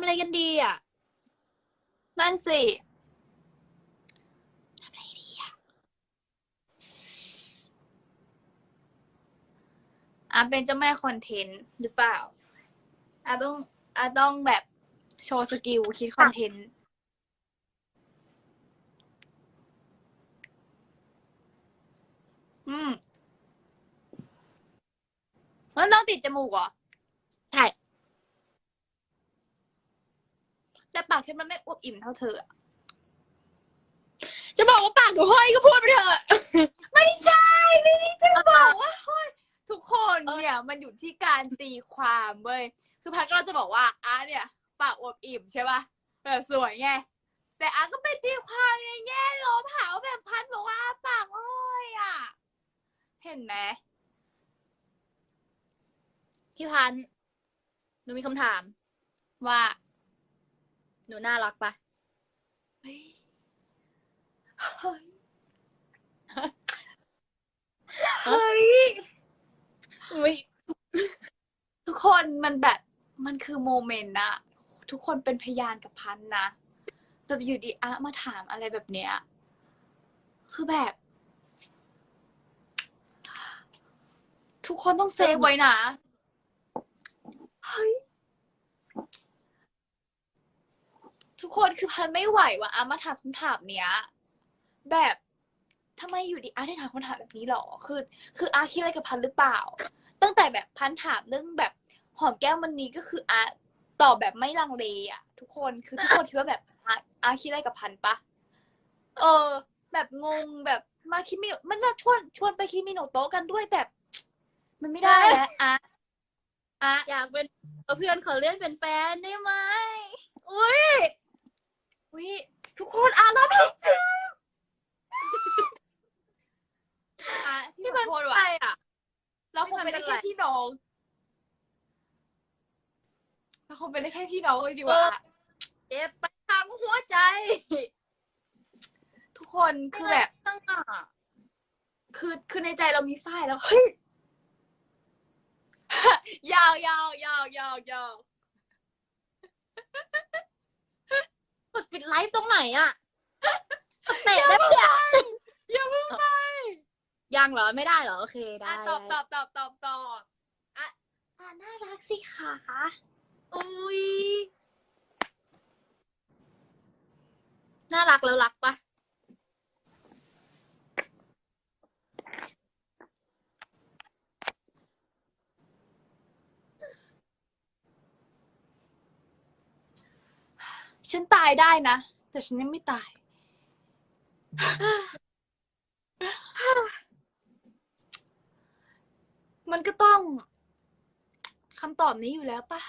ำอะไรกันดีอะ นั่นสิทำอะไรดีอะอาเป็นเจ้าแม่คอนเทนต์หรือเปล่าอาต้องอาต้องแบบโชว์สกิลคิดคอนเทนต์อืมมันต้องติดจมูกเหรอ ใช่ แต่ปากฉันมันไม่อวบอิ่มเท่าเธออะจะบอกว่าปากหนูห้อยก็พูดไปเถอะ ไม่ใช่ไม่ได้จะบอกว่าเฮ้ยทุกคนเนี่ยมันอยู่ที่การตีความเว้ยคือพัดก็จะบอกว่าอาร์ตเนี่ย ปากอวบอิ่มใช่ป่ะแบบสวยไงแต่อาร์ตก็ไปตีความในแง่ลบหาว่าแบบพัดบอกว่าอาปากห้อยอะ เห็นไหมพี่พันธุ์หนูมีคำถามว่า หนูน่ารักปะเฮ้ยเฮ้ยเฮ้ยอุ้ยทุกคนมันแบบมันคือโมเมนต์อะทุกคนเป็นพยานกับพันธุ์นะแบบอยู่ดีอะมาถามอะไรแบบเนี้ยคือแบบ ทุกคนต้องเซฟไว้นะเฮ้ย ทุกคนคือพันธุ์ไม่ไหวว่ะอะมาถามคำถามเนี้ย แบบทำไมอยู่ดีอาร์ตได้ถามคำถามแบบนี้หรอ คือ คืออาร์ตคิดอะไรกับพันธุ์หรือเปล่า ตั้งแต่แบบพันถามเรื่องแบบหอมแก้มวันนี้ก็คืออาร์ตตอบแบบไม่ลังเลอะทุกคนคือทุกคนคิดว่าแบบอาร์ตอาร์ตคิดอะไรกับพันปะเออ แบบงงแบบมาคิมิโนะมันจะชวนชวนไปคิมิโนโตะกันด้วยแบบ มันไม่ได้แล้วอาร์ตอาร์ตอยากเป็นเพื่อนขอเลื่อนเป็นแฟนได้ไหมอุ้ย วิทุกคนอาร์ตรับผิดจริงอาร์ตพี่พี่ขพัอนโทษธุ์ว่ะไปอะ เราคงเป็นได้แค่พี่น้องเราคงเป็นได้แค่พี่น้องเลยดีกว่าเจ็บไปทางหัวใจทุกคนคือแบบ ตั้งอะคือคือในใจเรามีฝ้ายแล้วเฮ้ย ยาวยาวยาวยาวยาว กด ปิดไลฟ์ตรงไหนอะกดเตะได้ปะเนี่ยอย่าเพิ่งไปยังเหรอไม่ได้เหรอโอเคได้อะตอบตอบตอบตอบตอบอะอะน่ารักสิคะอุ้ยน่ารักแล้วรักปะ ฉันตายได้นะ แต่ฉันยังไม่ตาย มันก็ต้องคำตอบนี้อยู่แล้วป่ะ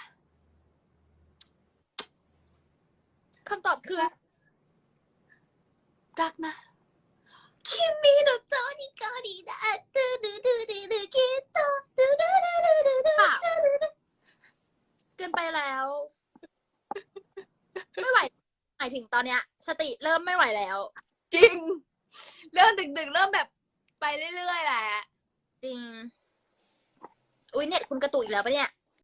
คำตอบคือ รักนะคิมิโนโตะนิโกนิดะดูดูดูดูดูคิโตะดูดูดูดูดูดูเกินไปแล้ว ไม่ไหวหมายถึงตอนเนี้ย สติเริ่มไม่ไหวแล้ว จริง เริ่มดึกๆ เริ่มแบบไปเรื่อยๆแหละ จริง อุ้ยเน็ตคุณกระตุกอีกแล้วปะเนี่ย